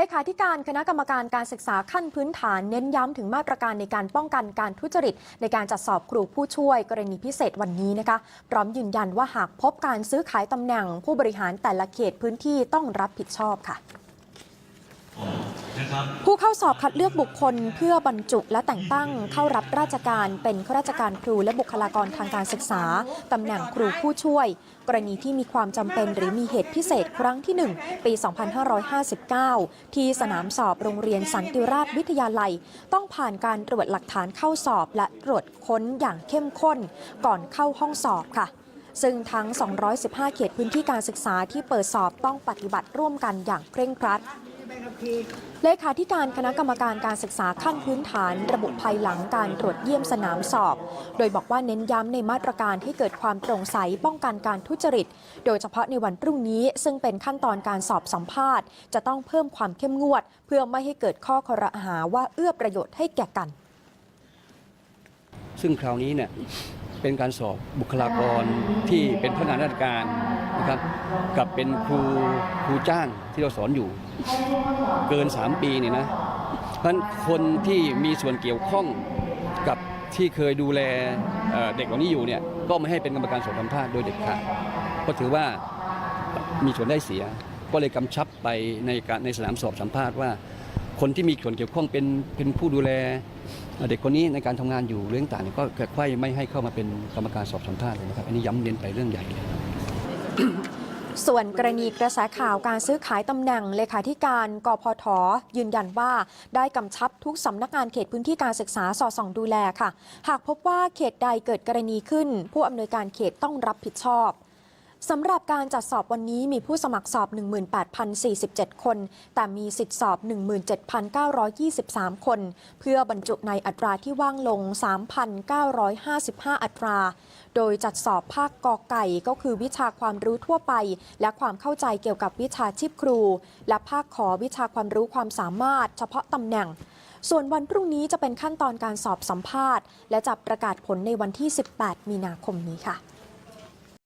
เลขาธิการคณะกรรมการการศึกษาขั้นพื้นฐานเน้นย้ำถึงมาตรการในการป้องกันการทุจริต ในการจัดสอบครูผู้ช่วย กรณีพิเศษวันนี้นะคะพร้อมยืนยันว่าหากพบการซื้อขายตำแหน่ง ผู้บริหารแต่ละเขตพื้นที่ต้องรับผิดชอบค่ะ ผู้เข้าสอบคัดเลือกบุคคลเพื่อบรรจุและแต่งตั้งเข้ารับราชการเป็นข้าราชการครูและบุคลากรทางการศึกษาตำแหน่งครูผู้ช่วย กรณีที่มีความจำเป็นหรือมีเหตุพิเศษครั้งที่ 1 ปี 2559 ที่สนามสอบโรงเรียนสันติราชวิทยาลัย ต้องผ่านการตรวจหลักฐานเข้าสอบและตรวจค้นอย่างเข้มข้น ก่อนเข้าห้องสอบค่ะซึ่งทั้ง 215 เขตพื้นที่การศึกษาที่เปิดสอบต้องปฏิบัติร่วมกันอย่างเคร่งครัด เลขาธิการคณะกรรมการการศึกษาขั้นพื้นฐาน ระบุภายหลังการตรวจเยี่ยมสนามสอบ โดยบอกว่าเน้นย้ำในมาตรการที่เกิดความโปร่งใสป้องกันการทุจริต โดยเฉพาะในวันพรุ่งนี้ ซึ่งเป็นขั้นตอนการสอบสัมภาษณ์ จะต้องเพิ่มความเข้มงวด เพื่อไม่ให้เกิดข้อคอรหาว่าเอื้อประโยชน์ให้แก่กัน ซึ่งคราวนี้เนี่ย เป็นการสอบบุคลากรที่เป็นพนักงานราชการนะครับกับเป็นครูครูจ้างที่เราสอนอยู่ เกิน 3 ปีนี่นะเพราะฉะนั้นคนที่มีส่วนเกี่ยวข้องกับที่เคยดูแลเอ่อเด็กเหล่านี้อยู่เนี่ยก็ไม่ให้เป็นกรรมการสอบสัมภาษณ์โดยเด็ดขาดเพราะถือว่ามีส่วนได้เสีย ก็เลยกำชับไปในการในสนามสอบสัมภาษณ์ว่า คนที่มีส่วนเกี่ยวข้องเป็นเป็นผู้ดูแลเด็กคนนี้ในการทำงานอยู่เรื่องต่างๆก็เกิดไขว้ไม่ให้เข้ามาเป็นกรรมการสอบสัมภาษณ์เลยนะครับ อันนี้ย้ำเน้นไปเรื่องใหญ่เลยส่วนกรณีกระแสข่าวการซื้อขายตำแหน่งเลขาธิการกพทยืนยันว่าได้กำชับทุกสำนักงานเขตพื้นที่การศึกษาสอดส่องดูแลค่ะ หากพบว่าเขตใดเกิดกรณีขึ้น ผู้อำนวยการเขตต้องรับผิดชอบ สำหรับการจัดสอบวันนี้มีผู้สมัครสอบ 18,047 คน แต่มีสิทธิสอบ 17,923 คน เพื่อบรรจุในอัตราที่ว่างลง 3,955 อัตรา โดยจัดสอบภาคกอไก่ก็คือวิชาความรู้ทั่วไป และความเข้าใจเกี่ยวกับวิชาชีพครู และภาคขอวิชาความรู้ความสามารถ เฉพาะตำแหน่งส่วนวันพรุ่งนี้จะเป็นขั้นตอนการสอบสัมภาษณ์ และจะประกาศผลในวันที่ 18 มีนาคมนี้ค่ะ